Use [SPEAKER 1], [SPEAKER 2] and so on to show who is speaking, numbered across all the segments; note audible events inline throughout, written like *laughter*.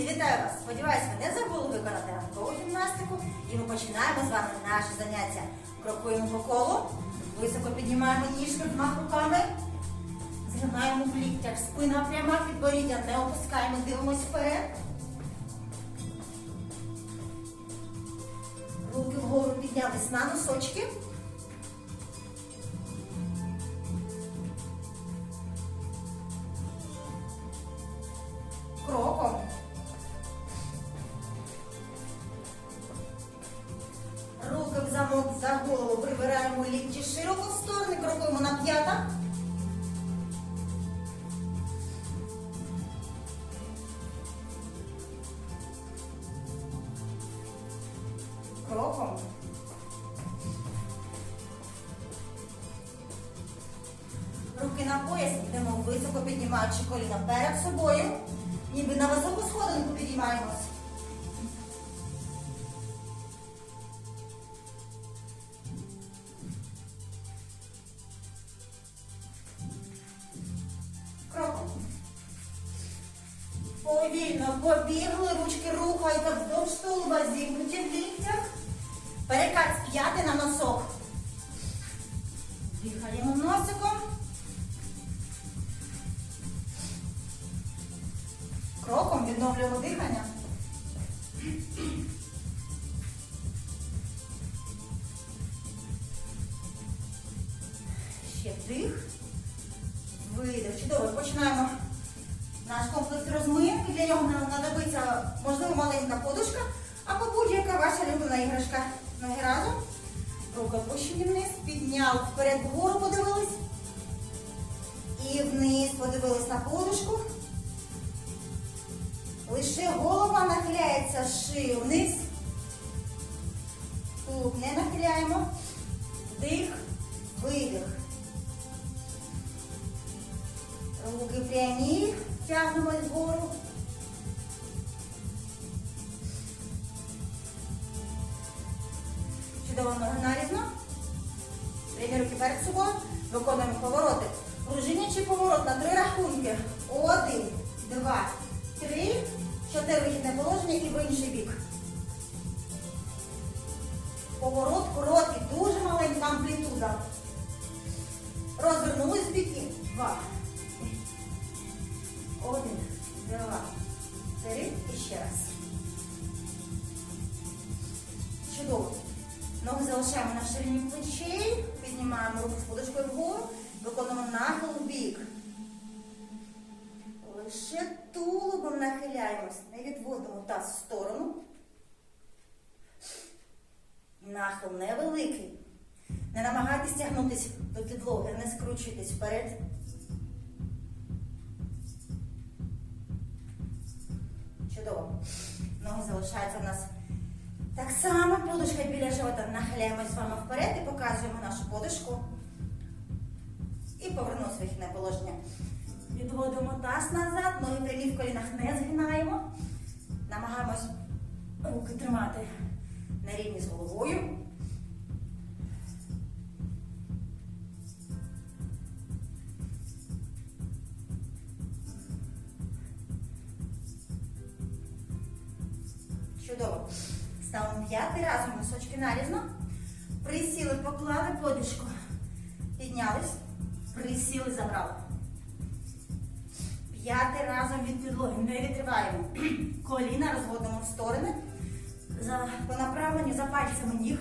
[SPEAKER 1] Діти, вітаю вас! Сподіваюсь, ви не забули виконати ранкову гімнастику. І ми починаємо з вами наше заняття. Крокуємо по колу, високо піднімаємо ніжки двома руками, згинаємо в ліктях, спина пряма, підборіддя не опускаємо, дивимось вперед. Руки вгору піднялись на носочки. Голову прибираємо лікті широко в сторони, крокуємо на п'ята. Кроком. Руки на пояс, йдемо високо піднімаючи коліна перед собою, ніби на високу сходинку підіймаємось. Побігли, ручки рухайте вздовж тулуба, зігнуті в ліктях. Перекат з п'яти на носок. Дихаємо носиком. Кроком відновлюємо дихання. Можливо, маленька подушка або будь-яка ваша улюблена іграшка. Ноги разом. Руки опущені вниз. Підняли вперед вгору подивились. І вниз подивились на подушку. Лише голова нахиляється шию вниз. Тут не нахиляємо. Вдих, видих. Руки прямі, тягнемо вгору. Чудово ноги нарізно. Прямі руки перед собою. Виконуємо повороти. Пружинячий поворот на три рахунки. Один, два, три, чотири вихідне положення і в інший бік. Поворот короткий, дуже маленька амплітуда. Розвернулись в біки. Два. Один, два, три і ще раз. Чудово. Залишаємо на ширині плечей, піднімаємо руку з подушкою вгору, виконуємо нахил в бік. Лише тулубом нахиляємось, не відводимо таз в сторону. Нахил невеликий. Не намагайтесь тягнутися до підлоги, не скручуйтесь вперед. Чудово. Ноги залишаються в нас так само. Подушка біля живота. Нахиляємось з вами вперед і показуємо нашу подушку. І повернув вихідне положення. Відводимо таз назад, ноги прямі в колінах не згинаємо. Намагаємось руки тримати на рівні з головою. Чудово. Ставимо п'ятий разом носочки нарізно. Присіли, поклали подушку. Піднялись. Присіли, забрали. П'ятий разом від підлоги. Не відриваємо. *clears throat* Коліна розводимо в сторони. За, по направленню за пальцями ніг.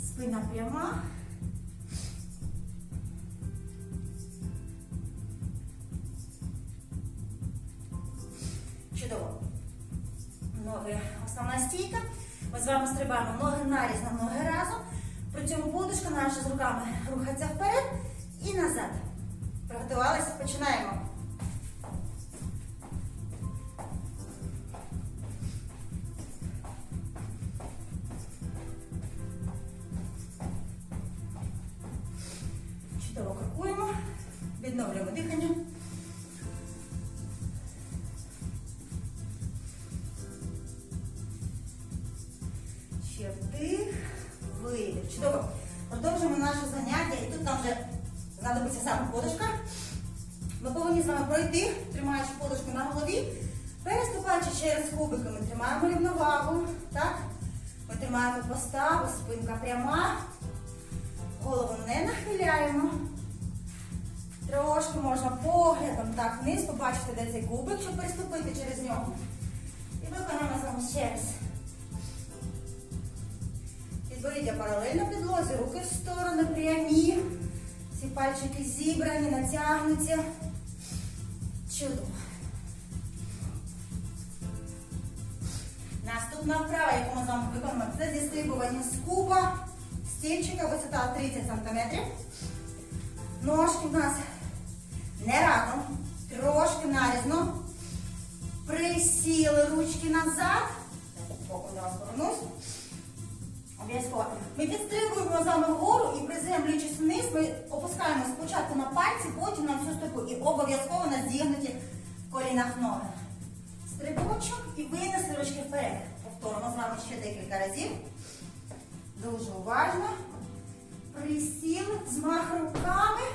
[SPEAKER 1] Спина пряма. Основна стійка. Ми з вами стрибаємо ноги наріз на ноги разом. При цьому подушка наша з руками рухається вперед і назад. Приготувалися, починаємо. Ще вдих, видих. Чудово. Продовжуємо наше заняття. І тут нам вже знадобиться саме подушка. Ми повинні з вами пройти, тримаючи подушку на голові, переступати Наче через кубики ми тримаємо рівновагу. Так? Ми тримаємо поставу, спинка пряма. Голову не нахиляємо. Трошки можна поглядом так вниз побачити, де цей кубик, щоб переступити через нього. І виконаємо з вами ще раз. Підборіддя паралельно підлозі, руки в сторони прямі. Ці пальчики зібрані, натягнуті. Чудово. Наступна вправа, яку ми з вами виконуємо, це зістрибування з куба, стільчика, висота 30 см. Ножки в нас не разом, трошки нарізно. Присіли ручки назад. Боком вас повернусь. Обов'язково. Ми підстрибуємо з вами вгору і приземлюючись вниз, ми опускаємо спочатку на пальці, потім на всю стопу. І обов'язково на зігнуті в колінах ноги. Стрибочок і винесли ручки вперед. Повторимо з вами ще декілька разів. Дуже уважно. Присіли, змах руками.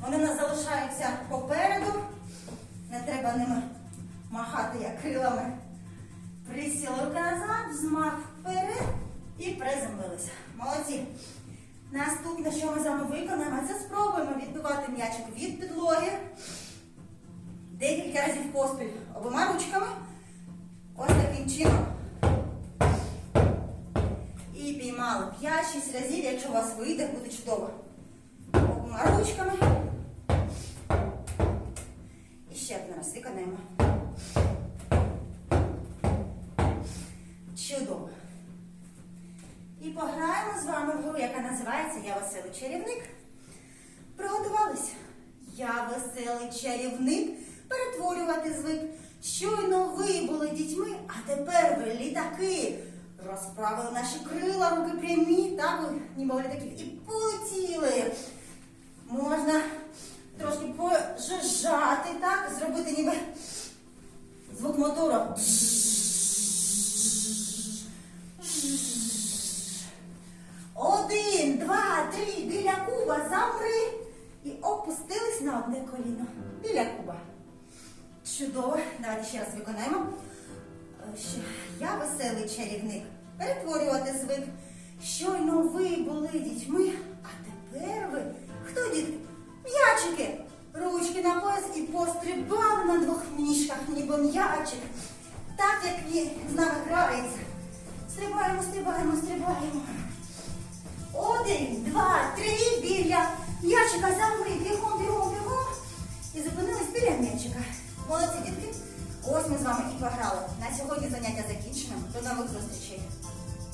[SPEAKER 1] Вони нас залишаються попереду. Не треба ними махати як крилами. Присіли руки назад, вперед і приземлилися. Молодці. Наступне, що ми з вами виконаємо, це спробуємо відбивати м'ячик від підлоги. Декілька разів поспіль обома ручками. Ось таким чином. І піймали 5-6 разів, якщо у вас вийде, буде чудово. Обома ручками. І ще один раз виконаємо. І пограємо з вами в гру, яка називається Я веселий чарівник. Приготувалися. Я веселий чарівник. Перетворювати звик. Щойно ви були дітьми, а тепер ви літаки. Розправили наші крила, руки прямі, так, ви ніби літаків. І полетіли. Можна трошки пожужжати, так, зробити ніби звук мотора. Один, два, три, біля куба, замри. І опустились на одне коліно. Біля куба. Чудово. Давайте ще раз виконаємо. Е, ще. Я веселий чарівник. Перетворювати звик. Щойно ви були дітьми, а тепер ви. Хто дітки? М'ячики. Ручки на пояс і пострибали на двох ніжках, ніби м'ячик. Так як він з нами грається. Стрибаємо, стрибаємо, стрибаємо. Один, два, три, біля м'ячика замри, біля. Молодці, дітки. Ось ми з вами і пограли. На сьогодні заняття закінчено. До нових зустрічей.